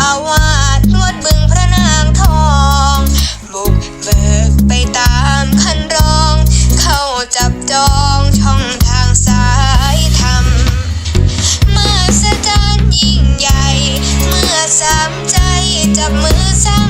อาวาสลวดบึงพระนางทอง บุกเบิกไปตามคันรอง เข้าจับจองช่องทางสายธรรมเมื่อสจานยิ่งใหญ่ เมื่อสามใจจับมือสา